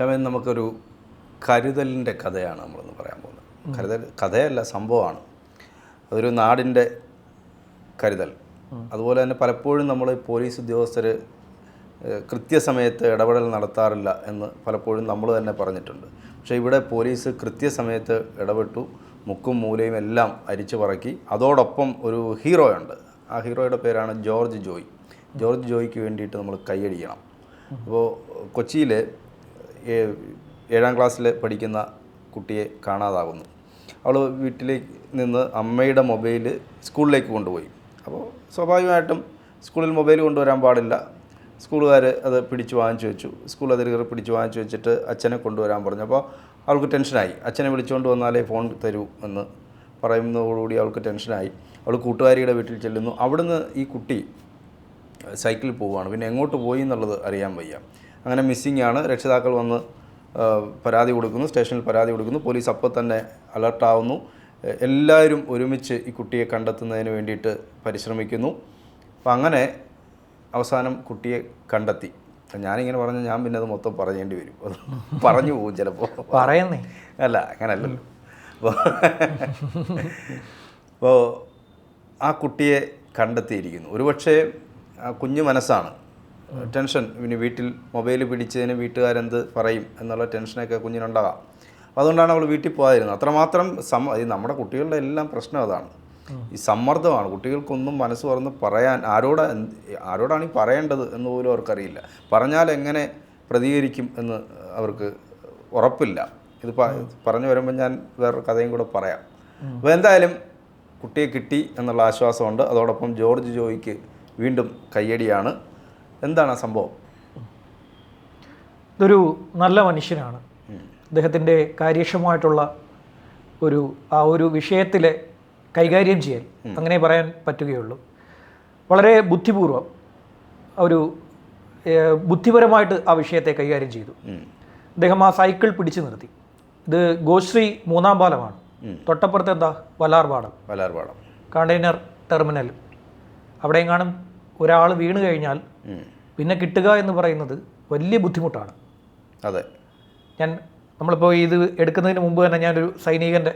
ക്ഷമ നമുക്കൊരു കരുതലിന്റെ കഥയാണ് നമ്മളൊന്ന് പറയാൻ പോകുന്നത്. കരുതൽ കഥയല്ല സംഭവമാണ്. അതൊരു നാടിന്റെ കരുതൽ. അതുപോലെ തന്നെ പലപ്പോഴും നമ്മൾ പോലീസ് ഉദ്യോഗസ്ഥർ കൃത്യസമയത്ത് ഇടപെടൽ നടത്താറില്ല എന്ന് പലപ്പോഴും നമ്മൾ തന്നെ പറഞ്ഞിട്ടുണ്ട്. പക്ഷേ ഇവിടെ പോലീസ് കൃത്യസമയത്ത് ഇടപെട്ടു. മുക്കും മൂലയും എല്ലാം അരിച്ചു പറക്കി. അതോടൊപ്പം ഒരു ഹീറോയുണ്ട്. ആ ഹീറോയുടെ പേരാണ് ജോർജ് ജോയ്. ജോർജ് ജോയിക്ക് വേണ്ടിയിട്ട് നമ്മൾ കൈയടിക്കണം. അപ്പോൾ കൊച്ചിയിൽ ഏഴാം ക്ലാസ്സിൽ പഠിക്കുന്ന കുട്ടിയെ കാണാതാകുന്നു. അവൾ വീട്ടിലേക്ക് നിന്ന് അമ്മയുടെ മൊബൈൽ സ്കൂളിലേക്ക് കൊണ്ടുപോയി. അപ്പോൾ സ്വാഭാവികമായിട്ടും സ്കൂളിൽ മൊബൈൽ കൊണ്ടുവരാൻ പാടില്ല. സ്കൂളുകാർ അത് പിടിച്ച് വാങ്ങിച്ചു വെച്ചു. സ്കൂൾ അധികൃതർ പിടിച്ച് വാങ്ങിച്ചു വെച്ചിട്ട് അച്ഛനെ കൊണ്ടുവരാൻ പറഞ്ഞു. അപ്പോൾ അവൾക്ക് ടെൻഷനായി. അച്ഛനെ വിളിച്ചുകൊണ്ട് വന്നാലേ ഫോൺ തരൂ എന്ന് പറയുന്നതോടുകൂടി അവൾക്ക് ടെൻഷനായി. അവൾ കൂട്ടുകാരിയുടെ വീട്ടിൽ ചെല്ലുന്നു. അവിടുന്ന് ഈ കുട്ടി സൈക്കിളിൽ പോവുകയാണ്. പിന്നെ എങ്ങോട്ട് പോയി എന്നുള്ളത് അറിയാൻ വയ്യ. അങ്ങനെ മിസ്സിംഗ് ആണ് രക്ഷിതാക്കൾ വന്ന് പരാതി കൊടുക്കുന്നു സ്റ്റേഷനിൽ പരാതി കൊടുക്കുന്നു. പോലീസ് അപ്പോൾ തന്നെ അലർട്ടാവുന്നു എല്ലാവരും ഒരുമിച്ച് ഈ കുട്ടിയെ കണ്ടെത്തുന്നതിന് വേണ്ടിയിട്ട് പരിശ്രമിക്കുന്നു. അപ്പം അങ്ങനെ അവസാനം കുട്ടിയെ കണ്ടെത്തി. ഞാനിങ്ങനെ പറഞ്ഞാൽ ഞാൻ പിന്നെ അത് മൊത്തം പറയേണ്ടി വരും. അത് പറഞ്ഞു പോകും ചിലപ്പോൾ. പറയുന്നേ. അല്ല അങ്ങനല്ലല്ലോ അപ്പോൾ അപ്പോൾ ആ കുട്ടിയെ കണ്ടെത്തിയിരിക്കുന്നു. ഒരുപക്ഷേ ആ കുഞ്ഞു മനസ്സാണ് ടെൻഷൻ. ഇനി വീട്ടിൽ മൊബൈൽ പിടിച്ചതിന് വീട്ടുകാരെന്ത് പറയും എന്നുള്ള ടെൻഷനൊക്കെ കുഞ്ഞിനുണ്ടാകാം. അപ്പോൾ അതുകൊണ്ടാണ് അവൾ വീട്ടിൽ പോകാതിരുന്നത്. അത്രമാത്രം സമ്മ നമ്മുടെ കുട്ടികളുടെ എല്ലാം പ്രശ്നം അതാണ്. ഈ സമ്മർദ്ദമാണ്. കുട്ടികൾക്കൊന്നും മനസ്സ് തുറന്ന് പറയാൻ ആരോട് ആരോടാണ് ഈ പറയേണ്ടത് എന്ന് പോലും അവർക്കറിയില്ല. പറഞ്ഞാൽ എങ്ങനെ പ്രതികരിക്കും എന്ന് അവർക്ക് ഉറപ്പില്ല. ഇത് പറഞ്ഞു വരുമ്പോൾ ഞാൻ വേറൊരു കഥയും കൂടെ പറയാം. അപ്പോൾ എന്തായാലും കുട്ടിയെ കിട്ടി എന്നുള്ള ആശ്വാസമുണ്ട്. അതോടൊപ്പം ജോർജ് ജോയിക്ക് വീണ്ടും കയ്യടിയാണ്. എന്താണ് ആ സംഭവം? ഇതൊരു നല്ല മനുഷ്യനാണ്. അദ്ദേഹത്തിന്റെ കാര്യക്ഷമമായിട്ടുള്ള ഒരു ആ ഒരു വിഷയത്തിലെ കൈകാര്യം ചെയ്യൽ അങ്ങനെ പറയാൻ പറ്റുകയുള്ളൂ. വളരെ ബുദ്ധിപൂർവം ഒരു ബുദ്ധിപരമായിട്ട് ആ വിഷയത്തെ കൈകാര്യം ചെയ്തു. അദ്ദേഹം ആ സൈക്കിൾ പിടിച്ചു നിർത്തി. ഇത് ഗോശ്രീ മൂന്നാം പാലമാണ്. തൊട്ടപ്പുറത്ത് എന്താ? Vallarpadam Vallarpadam container terminal. അവിടെയും കാണും. ഒരാൾ വീണ് കഴിഞ്ഞാൽ പിന്നെ കിട്ടുക എന്ന് പറയുന്നത് വലിയ ബുദ്ധിമുട്ടാണ്. അതെ. ഞാൻ നമ്മളിപ്പോൾ ഇത് എടുക്കുന്നതിന് മുമ്പ് തന്നെ ഞാനൊരു സൈനികന്റെ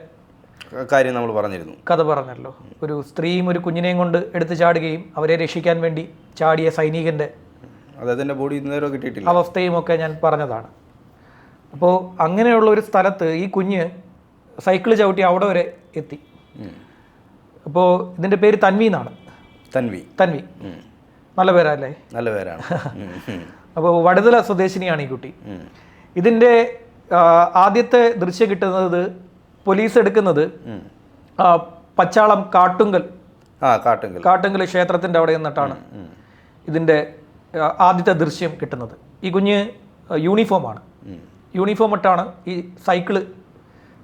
കാര്യം നമ്മൾ പറഞ്ഞിരുന്നു. കഥ പറഞ്ഞല്ലോ. ഒരു സ്ത്രീയും ഒരു കുഞ്ഞിനെയും കൊണ്ട് എടുത്ത് ചാടുകയും അവരെ രക്ഷിക്കാൻ വേണ്ടി ചാടിയ സൈനികന്റെ അദ്ദേഹത്തിന്റെ ബോഡി ഇന്നേരം കിട്ടിയിട്ടില്ല. അവസ്ഥയും ഒക്കെ ഞാൻ പറഞ്ഞതാണ്. അപ്പോൾ അങ്ങനെയുള്ള ഒരു സ്ഥലത്ത് ഈ കുഞ്ഞ് സൈക്കിൾ ചവിട്ടി അവിടെ വരെ എത്തി. അപ്പോൾ ഇതിന്റെ പേര് തൻവി എന്നാണ്. തൻവി. തൻവി. നല്ല പേരല്ലേ? നല്ല പേരാണ്. അപ്പോൾ വടുതല സ്വദേശിനിയാണ് ഈ കുട്ടി. ഇതിന്റെ ആദ്യത്തെ ദൃശ്യം കിട്ടുന്നത് പോലീസ് എടുക്കുന്നത് പച്ചാളം കാട്ടുങ്കൽ. കാട്ടുങ്കൽ. കാട്ടുങ്കൽ ക്ഷേത്രത്തിന്റെ അവിടെ നിന്നിട്ടാണ്. ഇതിന്റെ ആദ്യത്തെ ദൃശ്യം കിട്ടുന്നത്. ഈ കുഞ്ഞ് യൂണിഫോമാണ്. യൂണിഫോം ഇട്ടാണ് ഈ സൈക്കിൾ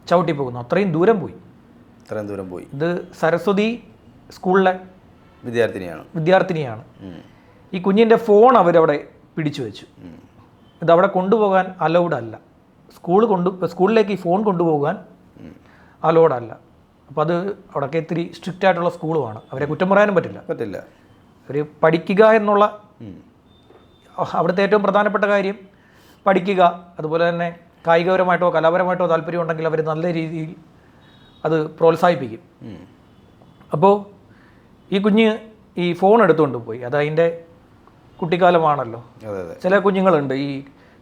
ചവിട്ടി പോകുന്നത്. അത്രയും ദൂരം പോയി. അത്രയും ദൂരം പോയി. ഇത് സരസ്വതി സ്കൂളിലെ വിദ്യാർത്ഥിനിയാണ്. വിദ്യാർത്ഥിനിയാണ്. ഈ കുഞ്ഞിന്റെ ഫോൺ അവരവിടെ പിടിച്ചു വെച്ചു. ഇത് അവിടെ കൊണ്ടുപോകാൻ അലൗഡ് അല്ല. സ്കൂൾ കൊണ്ടു സ്കൂളിലേക്ക് ഈ ഫോൺ കൊണ്ടുപോകാൻ അലൗഡ് അല്ല. അപ്പോൾ അത് അവിടെയൊക്കെ ഇത്തിരി സ്ട്രിക്റ്റ് ആയിട്ടുള്ള സ്കൂളുമാണ്. അവരെ കുറ്റം പറയാനും പറ്റില്ല. പറ്റില്ല. അവർ പഠിക്കുക എന്നുള്ള. അവിടുത്തെ ഏറ്റവും പ്രധാനപ്പെട്ട കാര്യം പഠിക്കുക. അതുപോലെ തന്നെ കായികപരമായിട്ടോ കലാപരമായിട്ടോ താല്പര്യം ഉണ്ടെങ്കിൽ അവർ നല്ല രീതിയിൽ അത് പ്രോത്സാഹിപ്പിക്കും. അപ്പോൾ ഈ കുഞ്ഞ് ഈ ഫോൺ എടുത്തുകൊണ്ട് പോയി. അത് അതിന്റെ കുട്ടിക്കാലമാണല്ലോ. ചില കുഞ്ഞുങ്ങളുണ്ട്. ഈ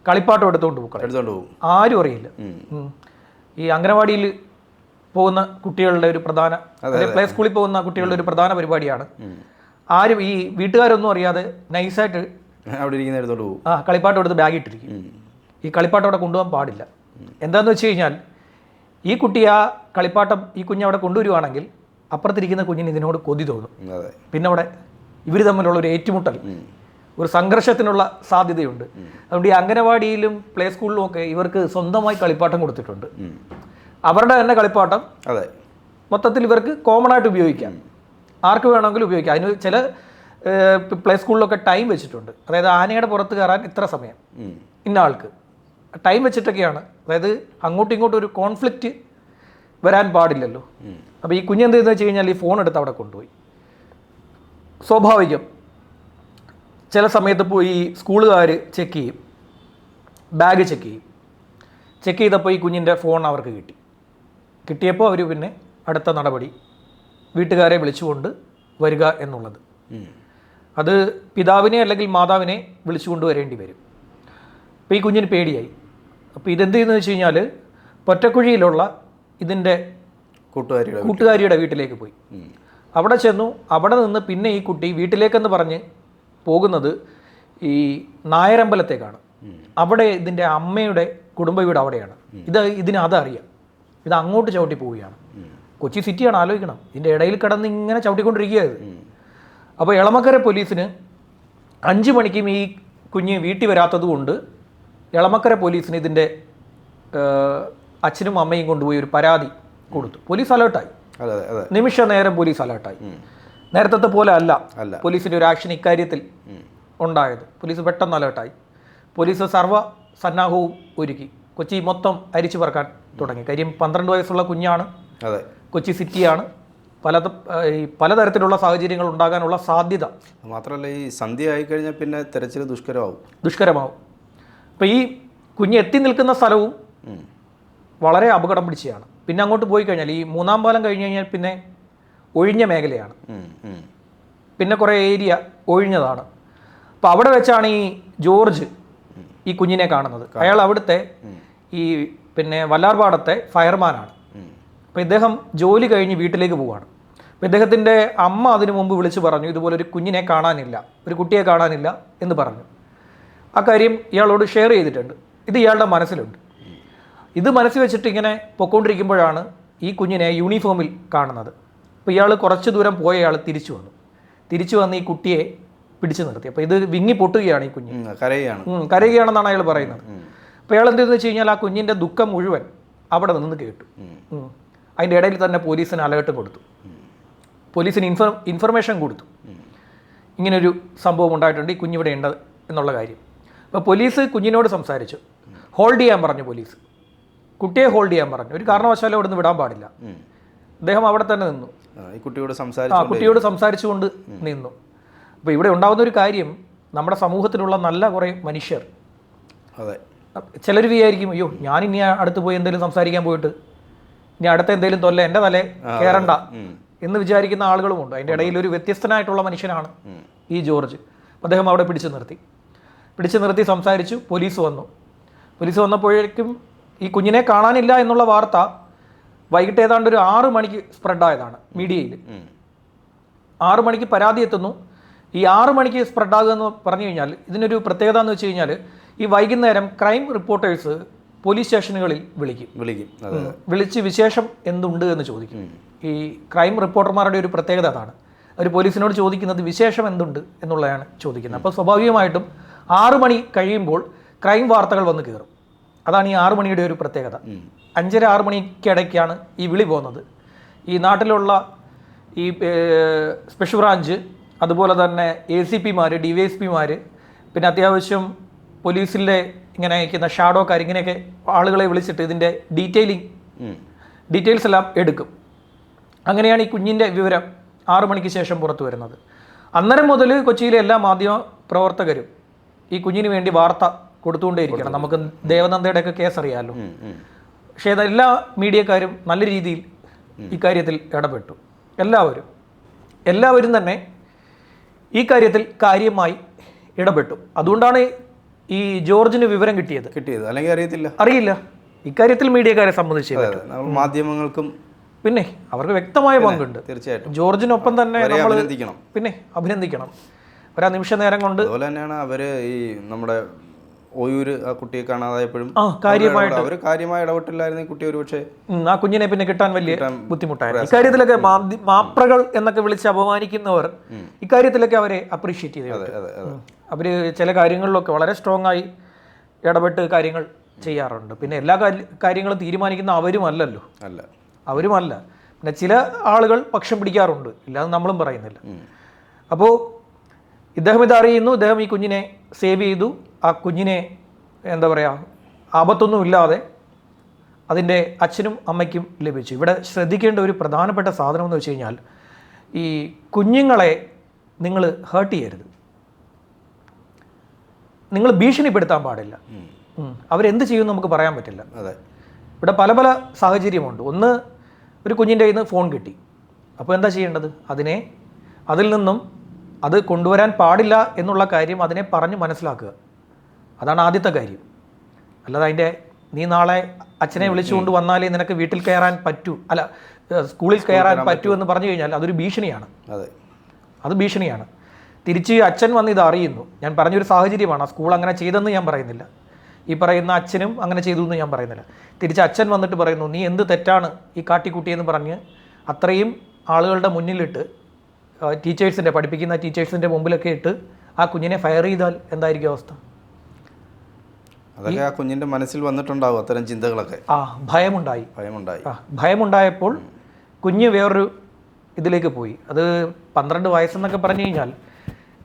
കളിപ്പാട്ടം എടുത്തുകൊണ്ട് പോകും എടുത്തുകൊണ്ട് പോകും. ആരും അറിയില്ല. ഈ അംഗനവാടിയിൽ പോകുന്ന കുട്ടികളുടെ ഒരു പ്രധാന പ്ലേ സ്കൂളിൽ പോകുന്ന കുട്ടികളുടെ ഒരു പ്രധാന പരിപാടിയാണ്. ആരും ഈ വീട്ടുകാരൊന്നും അറിയാതെ നൈസായിട്ട് അവിടെ ഇരിക്കുന്ന എടുത്തോണ്ട് പോകും. ആ കളിപ്പാട്ടം എടുത്ത് ബാഗ് ഇട്ടിരിക്കും. ഈ കളിപ്പാട്ടം അവിടെ കൊണ്ടുപോകാൻ പാടില്ല. എന്താണെന്ന് വെച്ച് കഴിഞ്ഞാൽ ഈ കുട്ടി ആ കളിപ്പാട്ടം ഈ കുഞ്ഞ് അവിടെ കൊണ്ടുവരുവാണെങ്കിൽ അപ്പുറത്തിരിക്കുന്ന കുഞ്ഞിന് ഇതിനോട് കൊതി തോന്നും. പിന്നെ അവിടെ ഇവർ തമ്മിലുള്ള ഒരു ഏറ്റുമുട്ടൽ. ഒരു സംഘർഷത്തിനുള്ള സാധ്യതയുണ്ട്. അതുകൊണ്ട് ഈ അംഗനവാടിയിലും പ്ലേ സ്കൂളിലും ഒക്കെ ഇവർക്ക് സ്വന്തമായി കളിപ്പാട്ടം കൊടുത്തിട്ടുണ്ട്. അവരുടെ തന്നെ കളിപ്പാട്ടം അതെ. മൊത്തത്തിൽ ഇവർക്ക് കോമൺ ആയിട്ട് ഉപയോഗിക്കാം. ആർക്ക് വേണമെങ്കിലും ഉപയോഗിക്കാം. അതിന് ചില പ്ലേ സ്കൂളിലൊക്കെ ടൈം വെച്ചിട്ടുണ്ട്. അതായത് ആനയുടെ പുറത്ത് കയറാൻ ഇത്ര സമയം. ഇന്ന ആൾക്ക്. ടൈം വെച്ചിട്ടൊക്കെയാണ്. അതായത് അങ്ങോട്ടും ഇങ്ങോട്ടും ഒരു കോൺഫ്ലിക്റ്റ് വരാൻ പാടില്ലല്ലോ. അപ്പോൾ ഈ കുഞ്ഞെന്ത് ചെയ്തെന്ന് വെച്ച് കഴിഞ്ഞാൽ ഈ ഫോൺ എടുത്ത് അവിടെ കൊണ്ടുപോയി. സ്വാഭാവികം. ചില സമയത്ത് പോയി സ്കൂളുകാർ ചെക്ക് ചെയ്യും. ബാഗ് ചെക്ക് ചെയ്യും. ചെക്ക് ചെയ്തപ്പോൾ ഈ കുഞ്ഞിന്റെ ഫോൺ അവർക്ക് കിട്ടി. കിട്ടിയപ്പോൾ അവർ പിന്നെ അടുത്ത നടപടി വീട്ടുകാരെ വിളിച്ചുകൊണ്ട് വരിക എന്നുള്ളത്. അത് പിതാവിനെ അല്ലെങ്കിൽ മാതാവിനെ വിളിച്ചുകൊണ്ട് വരേണ്ടി വരും. അപ്പോൾ ഈ കുഞ്ഞിന് പേടിയായി. അപ്പോൾ ഇതെന്ത് ചെയ്യുന്നതെന്ന് വെച്ച് കഴിഞ്ഞാൽ പൊറ്റക്കുഴിയിലുള്ള ഇതിന്റെ കൂട്ടുകാരിയുടെ കൂട്ടുകാരിയുടെ വീട്ടിലേക്ക് പോയി. അവിടെ ചെന്നു. അവിടെ നിന്ന് പിന്നെ ഈ കുട്ടി വീട്ടിലേക്കെന്ന് പറഞ്ഞ് പോകുന്നത് ഈ നായരമ്പലത്തേക്കാണ്. അവിടെ ഇതിന്റെ അമ്മയുടെ കുടുംബ വീട് അവിടെയാണ്. ഇത് ഇതിന് അതറിയാം. ഇത് അങ്ങോട്ട് ചവിട്ടി പോവുകയാണ്. കൊച്ചി സിറ്റിയാണ് ആലോചിക്കണം. ഇതിന്റെ ഇടയിൽ കിടന്ന് ഇങ്ങനെ ചവിട്ടിക്കൊണ്ടിരിക്കുകയത് അപ്പോൾ എളമക്കര പോലീസിന് അഞ്ച് മണിക്കും ഈ കുഞ്ഞ് വീട്ടിൽ വരാത്തത് കൊണ്ട് എളമക്കര പോലീസിന് ഇതിന്റെ അച്ഛനും അമ്മയും കൊണ്ടുപോയി ഒരു പരാതി കൊടുത്തു. പോലീസ് അലേർട്ടായി. നിമിഷ നേരം പോലീസ് അലേർട്ടായി. നേരത്തെ പോലെ അല്ല. പോലീസിന്റെ ഒരു ആക്ഷൻ ഇക്കാര്യത്തിൽ ഉണ്ടായത്. പോലീസ് പെട്ടെന്ന് അലേർട്ടായി. പോലീസ് സർവ സന്നാഹവും ഒരുക്കി. കൊച്ചി മൊത്തം അരിച്ചു പറക്കാൻ തുടങ്ങി. കാര്യം പന്ത്രണ്ട് വയസ്സുള്ള കുഞ്ഞാണ്. കൊച്ചി സിറ്റിയാണ്. പല ഈ പലതരത്തിലുള്ള സാഹചര്യങ്ങൾ ഉണ്ടാകാനുള്ള സാധ്യത. മാത്രമല്ല ഈ സന്ധ്യ ആയി കഴിഞ്ഞാൽ പിന്നെ തെരച്ചിൽ ദുഷ്കരമാവും. ദുഷ്കരമാവും. അപ്പോൾ ഈ കുഞ്ഞ് എത്തി നിൽക്കുന്ന സ്ഥലവും വളരെ അപകടം പിടിച്ചതാണ് പിന്നെ അങ്ങോട്ട് പോയി കഴിഞ്ഞാൽ ഈ മൂന്നാം പാലം കഴിഞ്ഞ് കഴിഞ്ഞാൽ പിന്നെ ഒഴിഞ്ഞ മേഖലയാണ്. പിന്നെ കുറേ ഏരിയ ഒഴിഞ്ഞതാണ്. അപ്പോൾ അവിടെ വെച്ചാണ് ഈ ജോർജ് ഈ കുഞ്ഞിനെ കാണുന്നത്. അയാൾ അവിടുത്തെ ഈ പിന്നെ വല്ലാർപാടത്തെ ഫയർമാനാണ്. അപ്പോൾ ഇദ്ദേഹം ജോലി കഴിഞ്ഞ് വീട്ടിലേക്ക് പോവാണ്. അപ്പോൾ ഇദ്ദേഹത്തിന്റെ അമ്മ അതിനു മുമ്പ് വിളിച്ചു പറഞ്ഞു ഇതുപോലെ ഒരു കുഞ്ഞിനെ കാണാനില്ല ഒരു കുട്ടിയെ കാണാനില്ല എന്ന് പറഞ്ഞു. ആ കാര്യം ഇയാളോട് ഷെയർ ചെയ്തിട്ടുണ്ട്. ഇത് ഇയാളുടെ മനസ്സിലുണ്ട്. ഇത് മനസ്സിൽ വെച്ചിട്ട് ഇങ്ങനെ പൊക്കോണ്ടിരിക്കുമ്പോഴാണ് ഈ കുഞ്ഞിനെ യൂണിഫോമിൽ കാണുന്നത്. അപ്പോൾ ഇയാൾ കുറച്ച് ദൂരം പോയ ഇയാൾ തിരിച്ചു വന്നു. തിരിച്ചു വന്ന് ഈ കുട്ടിയെ പിടിച്ചു നിർത്തി. അപ്പോൾ ഇത് വിങ്ങി പൊട്ടുകയാണ് ഈ കുഞ്ഞ്. കരയുകയാണ്. കരയുകയാണെന്നാണ് അയാൾ പറയുന്നത്. അപ്പോൾ അയാൾ എന്തെന്ന് വെച്ച് കഴിഞ്ഞാൽ ആ കുഞ്ഞിന്റെ ദുഃഖം മുഴുവൻ അവിടെ നിന്ന് കേട്ടു. അതിന്റെ ഇടയിൽ തന്നെ പോലീസിന് അലേർട്ട് കൊടുത്തു. പോലീസിന് ഇൻഫർ ഇൻഫർമേഷൻ കൊടുത്തു. ഇങ്ങനൊരു സംഭവം ഉണ്ടായിട്ടുണ്ട് ഈ കുഞ്ഞിവിടെ ഉണ്ട് എന്നുള്ള കാര്യം. അപ്പോൾ പോലീസ് കുഞ്ഞിനോട് സംസാരിച്ചു. ഹോൾഡ് ചെയ്യാൻ പറഞ്ഞു പോലീസ്. കുട്ടിയെ ഹോൾഡ് ചെയ്യാൻ പറഞ്ഞു. ഒരു കാരണവശാലും അവിടെ നിന്ന് വിടാൻ പാടില്ല. അദ്ദേഹം അവിടെ തന്നെ നിന്നു. കുട്ടിയോട് സംസാരിച്ചു കുട്ടിയോട് സംസാരിച്ചുകൊണ്ട് നിന്നു. അപ്പോൾ ഇവിടെ ഉണ്ടാകുന്ന ഒരു കാര്യം നമ്മുടെ സമൂഹത്തിലുള്ള നല്ല കുറേ മനുഷ്യർ. അതെ. ചിലർ വിചാരിക്കും അയ്യോ ഞാൻ ഇനി അടുത്ത് പോയി എന്തെങ്കിലും സംസാരിക്കാൻ പോയിട്ട്. ഇനി അടുത്ത എന്തെങ്കിലും തൊല്ല എന്റെ തലേ കയറണ്ട. എന്ന് വിചാരിക്കുന്ന ആളുകളുമുണ്ട് അതിന്റെ ഇടയിൽ ഒരു വ്യത്യസ്തനായിട്ടുള്ള മനുഷ്യനാണ് ഈ ജോർജ്. അദ്ദേഹം അവിടെ പിടിച്ചു നിർത്തി. പിടിച്ചു നിർത്തി സംസാരിച്ചു. പോലീസ് വന്നു. പോലീസ് വന്നപ്പോഴേക്കും ഈ കുഞ്ഞിനെ കാണാനില്ല എന്നുള്ള വാർത്ത വൈകിട്ട് ഏതാണ്ട് ഒരു ആറ് മണിക്ക് സ്പ്രെഡായതാണ് മീഡിയയിൽ. ആറു മണിക്ക് പരാതി എത്തുന്നു. ഈ ആറു മണിക്ക് സ്പ്രെഡാകുക എന്ന് പറഞ്ഞു കഴിഞ്ഞാൽ ഇതിനൊരു പ്രത്യേകത എന്ന് വെച്ച് കഴിഞ്ഞാൽ ഈ വൈകുന്നേരം ക്രൈം റിപ്പോർട്ടേഴ്സ് പോലീസ് സ്റ്റേഷനുകളിൽ വിളിക്കും. വിളിക്കും. വിളിച്ച് വിശേഷം എന്തുണ്ട് എന്ന് ചോദിക്കും. ഈ ക്രൈം റിപ്പോർട്ടർമാരുടെ ഒരു പ്രത്യേകത അതാണ്. അവർ പോലീസിനോട് ചോദിക്കുന്നത് വിശേഷം എന്തുണ്ട് എന്നുള്ളതാണ് ചോദിക്കുന്നത്. അപ്പോൾ സ്വാഭാവികമായിട്ടും ആറു മണി കഴിയുമ്പോൾ ക്രൈം വാർത്തകൾ വന്ന് കയറും. അതാണ് ഈ ആറു മണിയുടെ ഒരു പ്രത്യേകത. അഞ്ചര ആറു മണിക്കിടയ്ക്കാണ് ഈ വിളി പോകുന്നത്. ഈ നാട്ടിലുള്ള ഈ സ്പെഷ്യൽ ബ്രാഞ്ച് അതുപോലെ തന്നെ എ സി പിമാർ ഡി വൈ എസ് പിമാർ പിന്നെ അത്യാവശ്യം പോലീസിലെ ഇങ്ങനെ അയക്കുന്ന ഷാഡോക്കാർ ഇങ്ങനെയൊക്കെ ആളുകളെ വിളിച്ചിട്ട് ഇതിന്റെ ഡീറ്റെയിലിംഗ് ഡീറ്റെയിൽസ് എല്ലാം എടുക്കും. അങ്ങനെയാണ് ഈ കുഞ്ഞിന്റെ വിവരം ആറു മണിക്ക് ശേഷം പുറത്തു വരുന്നത്. അന്നേരം മുതൽ കൊച്ചിയിലെ എല്ലാ മാധ്യമ പ്രവർത്തകരും ഈ കുഞ്ഞിന് വേണ്ടി വാർത്ത കൊടുത്തുകൊണ്ടേയിരിക്കണം. നമുക്ക് ദേവനന്ദയുടെ ഒക്കെ കേസ് അറിയാമല്ലോ. പക്ഷേ എല്ലാ മീഡിയക്കാരും നല്ല രീതിയിൽ ഇക്കാര്യത്തിൽ ഇടപെട്ടു. എല്ലാവരും എല്ലാവരും തന്നെ ഈ കാര്യത്തിൽ കാര്യമായി ഇടപെട്ടു. അതുകൊണ്ടാണ് ഈ ജോർജിന് വിവരം കിട്ടിയത്. കിട്ടിയത്. അല്ലെങ്കിൽ അറിയത്തില്ല. അറിയില്ല. ഇക്കാര്യത്തിൽ മീഡിയക്കാരെ സംബന്ധിച്ച് മാധ്യമങ്ങൾക്കും പിന്നെ അവർക്ക് വ്യക്തമായ പങ്കുണ്ട്. തീർച്ചയായിട്ടും. ജോർജിനൊപ്പം തന്നെ നമ്മൾ അഭിനന്ദിക്കണം. പിന്നെ അഭിനന്ദിക്കണം. ഒരാ നിമിഷ നേരം കൊണ്ട് അതുപോലെ തന്നെയാണ് അവർ ഈ നമ്മുടെ ഒയൂര് ആ കുട്ടിയെ കാണാതായപ്പോഴും കാര്യമായിട്ട്. അവർ കാര്യമായ ഇടപെട്ടില്ലായിരുന്നു കുട്ടി ഒരു പക്ഷേ ഉം, ആ കുഞ്ഞിനെ പിന്നെ കിട്ടാൻ വലിയ ബുദ്ധിമുട്ടായിരുന്നു. ഇക്കാര്യത്തിലൊക്കെ മാപ്രകൾ എന്നൊക്കെ വിളിച്ച് അപമാനിക്കുന്നവർ ഇക്കാര്യത്തിലൊക്കെ അവരെ അപ്രീഷിയേറ്റ് ചെയ്തു. അവർ ചില കാര്യങ്ങളിലൊക്കെ വളരെ സ്ട്രോങ് ആയി ഇടപെട്ട് കാര്യങ്ങൾ ചെയ്യാറുണ്ട്. പിന്നെ എല്ലാ കാര്യങ്ങളും തീരുമാനിക്കുന്ന അവരുമല്ലല്ലോ അല്ല. അവരുമല്ല. പിന്നെ ചില ആളുകൾ പക്ഷം പിടിക്കാറുണ്ട്. ഇല്ലാതെ നമ്മളും പറയുന്നില്ല. അപ്പോൾ ഇദ്ദേഹം ഇത് അറിയുന്നു ഇദ്ദേഹം ഈ കുഞ്ഞിനെ സേവ് ചെയ്തു. ആ കുഞ്ഞിനെ എന്താ പറയുക ആപത്തൊന്നുമില്ലാതെ അതിന്റെ അച്ഛനും അമ്മയ്ക്കും ലഭിച്ചു. ഇവിടെ ശ്രദ്ധിക്കേണ്ട ഒരു പ്രധാനപ്പെട്ട സാധനം എന്ന് വെച്ച് കഴിഞ്ഞാൽ ഈ കുഞ്ഞുങ്ങളെ നിങ്ങൾ ഹേർട്ട് ചെയ്യരുത്. നിങ്ങൾ ഭീഷണിപ്പെടുത്താൻ പാടില്ല. അവരെന്ത് ചെയ്യുമെന്ന് നമുക്ക് പറയാൻ പറ്റില്ല. അതെ. ഇവിടെ പല പല സാഹചര്യമുണ്ട്. ഒന്ന് ഒരു കുഞ്ഞിന്റെ കയ്യിൽ നിന്ന് ഫോൺ കിട്ടി. അപ്പോൾ എന്താ ചെയ്യേണ്ടത്? അതിനെ അതിൽ നിന്നും അത് കൊണ്ടുവരാൻ പാടില്ല എന്നുള്ള കാര്യം അതിനെ പറഞ്ഞ് മനസ്സിലാക്കുക. അതാണ് ആദ്യത്തെ കാര്യം. അല്ലാതെ അതിന്റെ നീ നാളെ അച്ഛനെ വിളിച്ചുകൊണ്ട് വന്നാലേ നിനക്ക് വീട്ടിൽ കയറാൻ പറ്റൂ. അല്ല സ്കൂളിൽ കയറാൻ പറ്റൂ എന്ന് പറഞ്ഞു കഴിഞ്ഞാൽ അതൊരു ഭീഷണിയാണ്. അതെ. അത് ഭീഷണിയാണ്. തിരിച്ച് അച്ഛൻ വന്ന് ഇത് അറിയുന്നു. ഞാൻ പറഞ്ഞൊരു സാഹചര്യമാണ്. ആ സ്കൂൾ അങ്ങനെ ചെയ്തെന്ന് ഞാൻ പറയുന്നില്ല. ഈ പറയുന്ന അച്ഛനും അങ്ങനെ ചെയ്തു എന്ന് ഞാൻ പറയുന്നില്ല. തിരിച്ച് അച്ഛൻ വന്നിട്ട് പറയുന്നു നീ എന്ത് തെറ്റാണ് ഈ കാട്ടിക്കുട്ടിയെന്ന് പറഞ്ഞ് അത്രയും ആളുകളുടെ മുന്നിലിട്ട് ടീച്ചേഴ്സിന്റെ പഠിപ്പിക്കുന്ന ടീച്ചേഴ്സിന്റെ മുമ്പിലൊക്കെ ഇട്ട് ആ കുഞ്ഞിനെ ഫയർ ചെയ്താൽ എന്തായിരിക്കും അവസ്ഥ? അതൊക്കെ ആ കുഞ്ഞിന്റെ മനസ്സിൽ വന്നിട്ടുണ്ടാവും അത്തരം ചിന്തകളൊക്കെ. ആ ഭയമുണ്ടായി. ഭയമുണ്ടായി. ആ ഭയമുണ്ടായപ്പോൾ കുഞ്ഞ് വേറൊരു ഇതിലേക്ക് പോയി. അത് പന്ത്രണ്ട് വയസ്സെന്നൊക്കെ പറഞ്ഞു കഴിഞ്ഞാൽ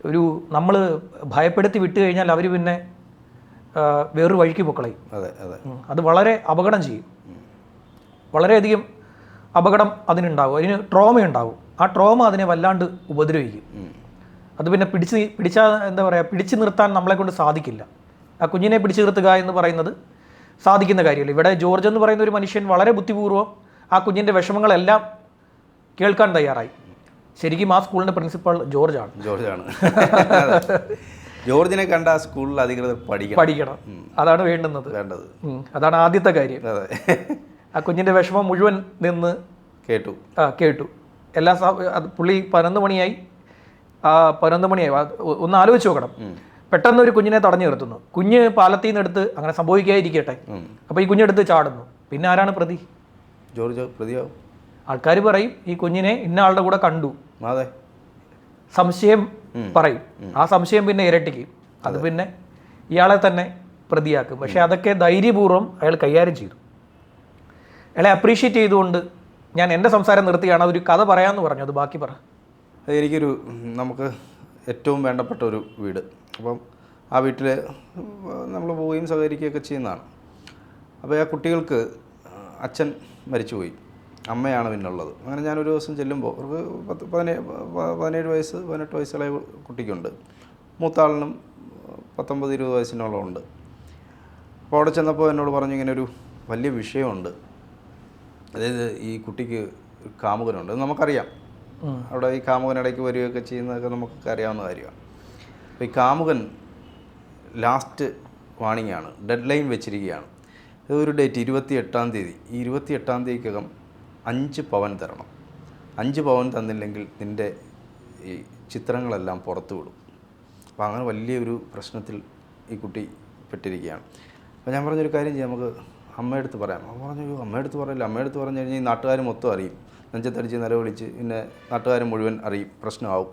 ഒരു നമ്മൾ ഭയപ്പെടുത്തി വിട്ടു കഴിഞ്ഞാൽ അവർ പിന്നെ വേറൊരു വഴിക്ക് പൊക്കളയും. അതെ അതെ. അത് വളരെ അപകടം ചെയ്യും. വളരെയധികം അപകടം അതിനുണ്ടാവും. അതിന് ട്രോമ ഉണ്ടാവും. ആ ട്രോമ അതിനെ വല്ലാണ്ട് ഉപദ്രവിക്കും. അത് പിന്നെ പിടിച്ച് പിടിച്ചാൽ എന്താ പറയുക പിടിച്ചു നിർത്താൻ നമ്മളെ കൊണ്ട് സാധിക്കില്ല. ആ കുഞ്ഞിനെ പിടിച്ചു നിർത്തുക എന്ന് പറയുന്നത് സാധിക്കുന്ന കാര്യമല്ല. ഇവിടെ ജോർജ് എന്ന് പറയുന്ന ഒരു മനുഷ്യൻ വളരെ ബുദ്ധിപൂർവം ആ കുഞ്ഞിന്റെ വിഷമങ്ങളെല്ലാം കേൾക്കാൻ തയ്യാറായി. ശരിക്കും ആ സ്കൂളിന്റെ പ്രിൻസിപ്പൾ ആണ് ജോർജാണ്. ആണ് ജോർജിനെ കണ്ട ആ സ്കൂളിൽ അധികൃതർ പഠിക്കണം. പഠിക്കണം. അതാണ് വേണ്ടുന്നത്. വേണ്ടത്. അതാണ് ആദ്യത്തെ കാര്യം. ആ കുഞ്ഞിന്റെ വിഷമം മുഴുവൻ നിന്ന് കേട്ടു. ആ, കേട്ടു. എല്ലാ പുള്ളി പതിനൊന്ന് മണിയായി. ആ പതിനൊന്ന് മണിയായി. ഒന്ന് ആലോചിച്ച് നോക്കണം. പെട്ടെന്ന് ഒരു കുഞ്ഞിനെ തടഞ്ഞു നിർത്തുന്നു. കുഞ്ഞ് പാലത്തിൽ നിന്ന് എടുത്ത് അങ്ങനെ സംഭവിക്കാതിരിക്കട്ടെ. അപ്പൊ അപ്പോൾ ഈ കുഞ്ഞെടുത്ത് ചാടുന്നു. പിന്നെ ആരാണ് പ്രതി? ജോർജ് പ്രതിയാവും ആൾക്കാർ പറയും ഈ കുഞ്ഞിനെ ഇന്ന ആളുടെ കൂടെ കണ്ടു. അതെ. സംശയം പറയും. ആ സംശയം പിന്നെ ഇരട്ടിക്കും. അത് പിന്നെ ഇയാളെ തന്നെ പ്രതിയാക്കും. പക്ഷെ അതൊക്കെ ധൈര്യപൂർവം അയാൾ കൈകാര്യം ചെയ്തു. അയാളെ അപ്രീഷിയേറ്റ് ചെയ്തുകൊണ്ട് ഞാൻ എന്റെ സംസാരം നിർത്തിയാണ്. അതൊരു കഥ പറയാമെന്ന് പറഞ്ഞു. അത് ബാക്കി പറ. എനിക്കൊരു നമുക്ക് ഏറ്റവും വേണ്ടപ്പെട്ട ഒരു വീട്. അപ്പം ആ വീട്ടിൽ നമ്മൾ പോവുകയും സഹകരിക്കുകയൊക്കെ ചെയ്യുന്നതാണ്. അപ്പോൾ ആ കുട്ടികൾക്ക് അച്ഛൻ മരിച്ചുപോയി. അമ്മയാണ് പിന്നുള്ളത്. അങ്ങനെ ഞാനൊരു ദിവസം ചെല്ലുമ്പോൾ അവർക്ക് പത്ത് പതിനേഴ് പതിനേഴ് വയസ്സ് പതിനെട്ട് വയസ്സുള്ള കുട്ടിക്കുണ്ട്. മൂത്താളിനും പത്തൊമ്പത് ഇരുപത് വയസ്സിനോളമുണ്ട് അപ്പോൾ അവിടെ ചെന്നപ്പോൾ എന്നോട് പറഞ്ഞു ഇങ്ങനെ ഒരു വലിയ വിഷയമുണ്ട്. അതായത് ഈ കുട്ടിക്ക് കാമുകനുണ്ട്. നമുക്കറിയാം. അവിടെ ഈ കാമുകൻ ഇടയ്ക്ക് വരികയൊക്കെ ചെയ്യുന്നതൊക്കെ നമുക്കൊക്കെ അറിയാവുന്ന കാര്യമാണ്. ഈ കാമുകൻ ലാസ്റ്റ് വാണിംഗ് ആണ്. ഡെഡ് ലൈൻ വെച്ചിരിക്കുകയാണ് ഒരു ഡേറ്റ് ഇരുപത്തി എട്ടാം തീയതി. ഈ ഇരുപത്തി എട്ടാം തീയതിക്കകം അഞ്ച് പവൻ തരണം. അഞ്ച് പവൻ തന്നില്ലെങ്കിൽ നിന്റെ ഈ ചിത്രങ്ങളെല്ലാം പുറത്തു വിടും. അപ്പോൾ അങ്ങനെ വലിയൊരു പ്രശ്നത്തിൽ ഈ കുട്ടി പെട്ടിരിക്കുകയാണ്. അപ്പോൾ ഞാൻ പറഞ്ഞൊരു കാര്യം ചെയ്യാം. നമുക്ക് അമ്മയടുത്ത് പറയാം. അമ്മ പറഞ്ഞു "അയ്യോ, അമ്മയടുത്ത് പറയില്ല അമ്മയടുത്ത് പറഞ്ഞു കഴിഞ്ഞാൽ ഈ നാട്ടുകാർ മൊത്തം അറിയും. നെഞ്ചത്തടിച്ച് നിലവിളിച്ച് പിന്നെ നാട്ടുകാർ മുഴുവൻ അറിയും. പ്രശ്നമാവും.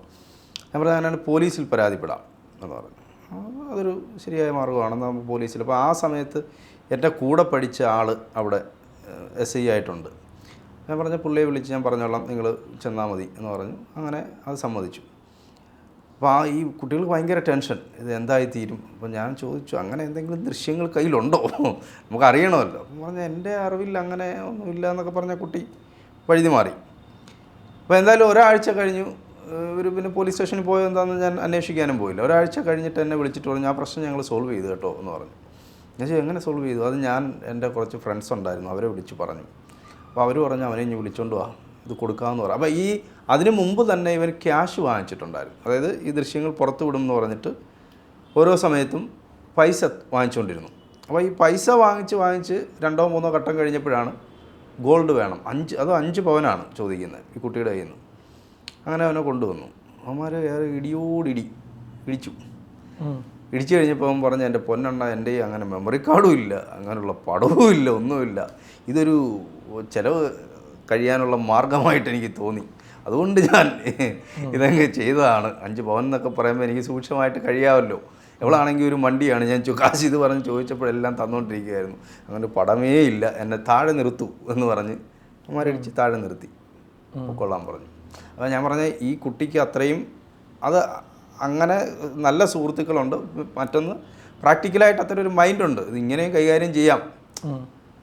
ഞാൻ പറഞ്ഞാൽ അങ്ങനെയാണ് പോലീസിൽ പരാതിപ്പെടാം. എന്ന് പറഞ്ഞു. അതൊരു ശരിയായ മാർഗമാണ്. നമുക്ക് പോലീസിൽ അപ്പോൾ ആ സമയത്ത് എന്റെ കൂടെ പഠിച്ച ആൾ അവിടെ എസ് ഐ ആയിട്ടുണ്ട്. ഞാൻ പറഞ്ഞ പുള്ളിയെ വിളിച്ച് ഞാൻ പറഞ്ഞോളാം. നിങ്ങൾ ചെന്നാൽ മതി. എന്ന് പറഞ്ഞു. അങ്ങനെ അത് സമ്മതിച്ചു. അപ്പോൾ ആ ഈ കുട്ടികൾക്ക് ഭയങ്കര ടെൻഷൻ. ഇത് എന്തായി തീരും? അപ്പോൾ ഞാൻ ചോദിച്ചു അങ്ങനെ എന്തെങ്കിലും ദൃശ്യങ്ങൾ കയ്യിലുണ്ടോ? നമുക്ക് അറിയണമല്ലോ. അപ്പം പറഞ്ഞാൽ എന്റെ അറിവിൽ അങ്ങനെ ഒന്നുമില്ല എന്നൊക്കെ പറഞ്ഞ കുട്ടി വഴുതി മാറി. അപ്പോൾ എന്തായാലും ഒരാഴ്ച കഴിഞ്ഞു. ഒരു പിന്നെ പോലീസ് സ്റ്റേഷനിൽ പോയോ എന്താണെന്ന് ഞാൻ അന്വേഷിക്കാനും പോയില്ല. ഒരാഴ്ച കഴിഞ്ഞിട്ട് എന്നെ വിളിച്ചിട്ട് പറഞ്ഞു ആ പ്രശ്നം ഞങ്ങൾ സോൾവ് ചെയ്തു കേട്ടോ എന്ന് പറഞ്ഞു. ഞാൻ ചോദിച്ചു എങ്ങനെ സോൾവ് ചെയ്തു? അത് ഞാൻ എന്റെ കുറച്ച് ഫ്രണ്ട്സ് ഉണ്ടായിരുന്നു അവരെ വിളിച്ച് പറഞ്ഞു. അപ്പോൾ അവർ പറഞ്ഞു അവനെ ഇനി വിളിച്ചോണ്ട് വാ ഇത് കൊടുക്കാമെന്ന് പറഞ്ഞു അപ്പോൾ ഈ അതിന് മുമ്പ് തന്നെ ഇവർ ക്യാഷ് വാങ്ങിച്ചിട്ടുണ്ടായിരുന്നു. അതായത് ഈ ദൃശ്യങ്ങൾ പുറത്തു വിടും എന്ന് പറഞ്ഞിട്ട് ഓരോ സമയത്തും പൈസ വാങ്ങിച്ചുകൊണ്ടിരുന്നു അപ്പോൾ ഈ പൈസ വാങ്ങിച്ച് വാങ്ങിച്ച് രണ്ടോ മൂന്നോ ഘട്ടം കഴിഞ്ഞപ്പോഴാണ് ഗോൾഡ് വേണം. അഞ്ച് അതോ അഞ്ച് പവനാണ് ചോദിക്കുന്നത് ഈ കുട്ടിയുടെ കയ്യിൽ നിന്ന്. അങ്ങനെ അവനെ കൊണ്ടുവന്നു. അവന്മാരെ ഏറെ ഇടിയോടിടി ഇടിച്ചു. ഇടിച്ചു കഴിഞ്ഞപ്പോൾ അവൻ പറഞ്ഞു എന്റെ പൊന്നെണ്ണ എന്റെ അങ്ങനെ മെമ്മറി കാർഡും ഇല്ല അങ്ങനെയുള്ള പടവും ഇല്ല ഒന്നുമില്ല. ഇതൊരു ചിലവ് കഴിയാനുള്ള മാർഗമായിട്ട് എനിക്ക് തോന്നി. അതുകൊണ്ട് ഞാൻ ഇതങ്ങ് ചെയ്തതാണ്. അഞ്ച് പവൻ എന്നൊക്കെ പറയുമ്പോൾ എനിക്ക് സൂക്ഷ്മമായിട്ട് കഴിയാമല്ലോ. എവളാണെങ്കിൽ ഒരു മണ്ടിയാണ്. ഞാൻ കാശ് ഇത് പറഞ്ഞ് ചോദിച്ചപ്പോഴെല്ലാം തന്നുകൊണ്ടിരിക്കുകയായിരുന്നു അങ്ങനെ പടമേ ഇല്ല. എന്നെ താഴെ നിർത്തൂ എന്ന് പറഞ്ഞ് അവന്മാരടിച്ച് താഴെ നിർത്തി. കൊള്ളാൻ പറഞ്ഞു. അപ്പോൾ ഞാൻ പറഞ്ഞ ഈ കുട്ടിക്ക് അത്രയും അത് അങ്ങനെ നല്ല സുഹൃത്തുക്കളുണ്ട്. മറ്റൊന്ന് പ്രാക്ടിക്കലായിട്ട് അത്ര ഒരു മൈൻഡുണ്ട്. ഇത് ഇങ്ങനെയും കൈകാര്യം ചെയ്യാം.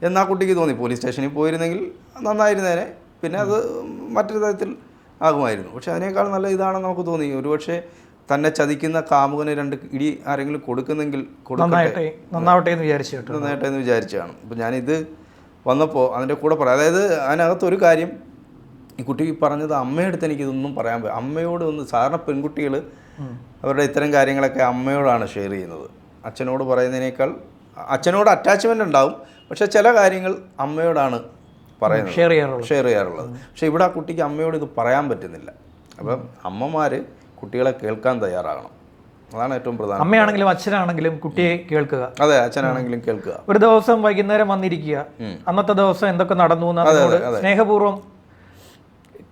എന്നാ കുട്ടിക്ക് തോന്നി. പോലീസ് സ്റ്റേഷനിൽ പോയിരുന്നെങ്കിൽ നന്നായിരുന്നേനെ. പിന്നെ അത് മറ്റൊരു തരത്തിൽ ആകുമായിരുന്നു. പക്ഷെ അതിനേക്കാൾ നല്ല ഇതാണെന്ന് നമുക്ക് തോന്നി. ഒരുപക്ഷെ തന്നെ ചതിക്കുന്ന കാമുകന് രണ്ട് ഇടി ആരെങ്കിലും കൊടുക്കുന്നെങ്കിൽ കൊടുക്കട്ടെ. നന്നായിട്ടെ നന്നാവട്ടെ എന്ന് വിചാരിച്ചു നന്നാവട്ടെ എന്ന് വിചാരിച്ചാണ് അപ്പം ഞാനിത് വന്നപ്പോൾ അതിന്റെ കൂടെ പറയാം. അതായത് അതിനകത്തൊരു കാര്യം ഈ കുട്ടി പറഞ്ഞത് അമ്മയടുത്ത് എനിക്കിതൊന്നും പറയാൻ പറ്റും അമ്മയോട് ഒന്ന് സാധാരണ പെൺകുട്ടികൾ അവരുടെ ഇത്തരം കാര്യങ്ങളൊക്കെ അമ്മയോടാണ് ഷെയർ ചെയ്യുന്നത്. അച്ഛനോട് പറയുന്നതിനേക്കാൾ അച്ഛനോട് അറ്റാച്ച്മെന്റ് ഉണ്ടാവും. പക്ഷെ ചില കാര്യങ്ങൾ അമ്മയോടാണ് പറയുന്നത്. ഷെയർ ചെയ്യാറുള്ളത്. ഷെയർ ചെയ്യാറുള്ളത്. പക്ഷെ ഇവിടെ ആ കുട്ടിക്ക് അമ്മയോട് ഇത് പറയാൻ പറ്റുന്നില്ല. അപ്പം അമ്മമാർ കുട്ടികളെ കേൾക്കാൻ തയ്യാറാകണം. അതാണ് ഏറ്റവും പ്രധാനം. അമ്മയാണെങ്കിലും അച്ഛനാണെങ്കിലും കുട്ടിയെ കേൾക്കുക. അതെ അച്ഛനാണെങ്കിലും കേൾക്കുക. ഒരു ദിവസം വൈകുന്നേരം വന്നിരിക്കുക. അന്നത്തെ ദിവസം എന്തൊക്കെ നടന്നു സ്നേഹപൂർവം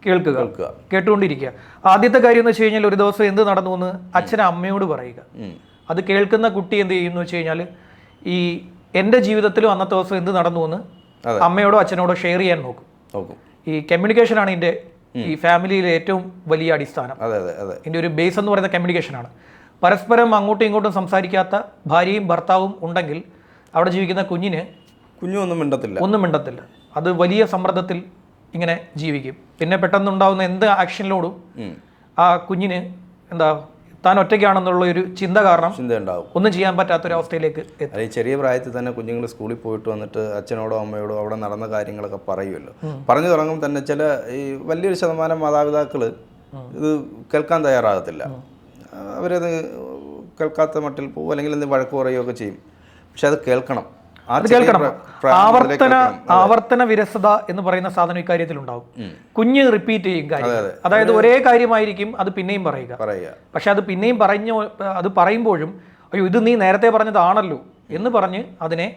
കേൾക്കുക കേട്ടുകൊണ്ടിരിക്കുക. ആദ്യത്തെ കാര്യം എന്ന് വെച്ച് കഴിഞ്ഞാൽ ഒരു ദിവസം എന്ത് നടന്നു എന്ന് അച്ഛൻ അമ്മയോട് പറയുക. അത് കേൾക്കുന്ന കുട്ടി എന്ത് ചെയ്യുന്നു വെച്ച് കഴിഞ്ഞാൽ ഈ എന്റെ ജീവിതത്തിലും അന്നത്തെ ദിവസം എന്ത് നടന്നു എന്ന് അമ്മയോടോ അച്ഛനോടോ ഷെയർ ചെയ്യാൻ നോക്കും. ഈ കമ്മ്യൂണിക്കേഷനാണ് എന്റെ ഈ ഫാമിലിയിലെ ഏറ്റവും വലിയ അടിസ്ഥാനം. ഇതിന്റെ ഒരു ബേസ് എന്ന് പറയുന്ന കമ്മ്യൂണിക്കേഷൻ ആണ്. പരസ്പരം അങ്ങോട്ടും ഇങ്ങോട്ടും സംസാരിക്കാത്ത ഭാര്യയും ഭർത്താവും ഉണ്ടെങ്കിൽ അവിടെ ജീവിക്കുന്ന കുഞ്ഞിന് കുഞ്ഞു ഒന്നും മിണ്ടത്തില്ല. ഒന്നും മിണ്ടത്തില്ല. അത് വലിയ സമ്മർദ്ദത്തിൽ ഇങ്ങനെ ജീവിക്കും. പിന്നെ പെട്ടെന്നുണ്ടാവുന്ന എന്ത് ആക്ഷനിലോടും ആ കുഞ്ഞിന് എന്താ താൻ ഒറ്റയ്ക്കാണെന്നുള്ള ഒരു ചിന്ത കാരണം ചിന്ത ഉണ്ടാവും ഒന്നും ചെയ്യാൻ പറ്റാത്ത ഒരു അവസ്ഥയിലേക്ക് അല്ലെ ചെറിയ പ്രായത്തിൽ തന്നെ കുഞ്ഞുങ്ങൾ സ്കൂളിൽ പോയിട്ട് വന്നിട്ട് അച്ഛനോടോ അമ്മയോടോ അവിടെ നടന്ന കാര്യങ്ങളൊക്കെ പറയുമല്ലോ. പറഞ്ഞു തുടങ്ങും തന്നെ ചില ഈ വലിയൊരു ശതമാനം മാതാപിതാക്കൾ ഇത് കേൾക്കാൻ തയ്യാറാകത്തില്ല. അവരത് കേൾക്കാത്ത മട്ടിൽ പോകും അല്ലെങ്കിൽ എന്ത് വഴക്ക് പറയുകയൊക്കെ ചെയ്യും. പക്ഷെ അത് കേൾക്കണം. ചെറിയ കേൾക്കണം. ആവർത്തന ആവർത്തന വിരസത എന്ന് പറയുന്ന സാധനം ഇക്കാര്യത്തിൽ ഉണ്ടാവും. കുഞ്ഞ് റിപ്പീറ്റ് ചെയ്യും കാര്യം. അതായത് ഒരേ കാര്യമായിരിക്കും അത് പിന്നെയും പറയുക. പക്ഷെ അത് പിന്നെയും പറഞ്ഞു അത് പറയുമ്പോഴും അയ്യോ ഇത് നീ നേരത്തെ പറഞ്ഞതാണല്ലോ എന്ന് പറഞ്ഞ് അതിനെ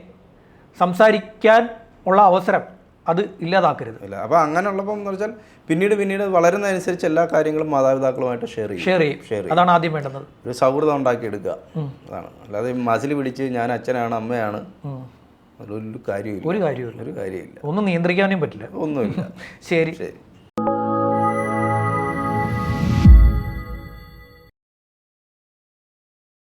സംസാരിക്കാൻ ഉള്ള അവസരം അത് ഇല്ലാതാക്കരുത്. ഇല്ല. അപ്പോൾ അങ്ങനെയുള്ളപ്പം എന്ന് വെച്ചാൽ പിന്നീട് പിന്നീട് വളരുന്നതനുസരിച്ച് എല്ലാ കാര്യങ്ങളും മാതാപിതാക്കളുമായിട്ട് ഷെയർ ചെയ്യും. ഷെയർ ചെയ്യും. അതാണ് ആദ്യം വേണ്ടത് ഒരു സൗഹൃദം ഉണ്ടാക്കിയെടുക്കുക. അതാണ്. അല്ലാതെ മസിൽ പിടിച്ച് ഞാൻ അച്ഛനാണ് അമ്മയാണ് അതൊരു കാര്യമില്ല ഒരു കാര്യമില്ല ഒരു കാര്യമില്ല ഒന്നും നിയന്ത്രിക്കാനും പറ്റില്ല. ഒന്നുമില്ല. ശരി. ശരി.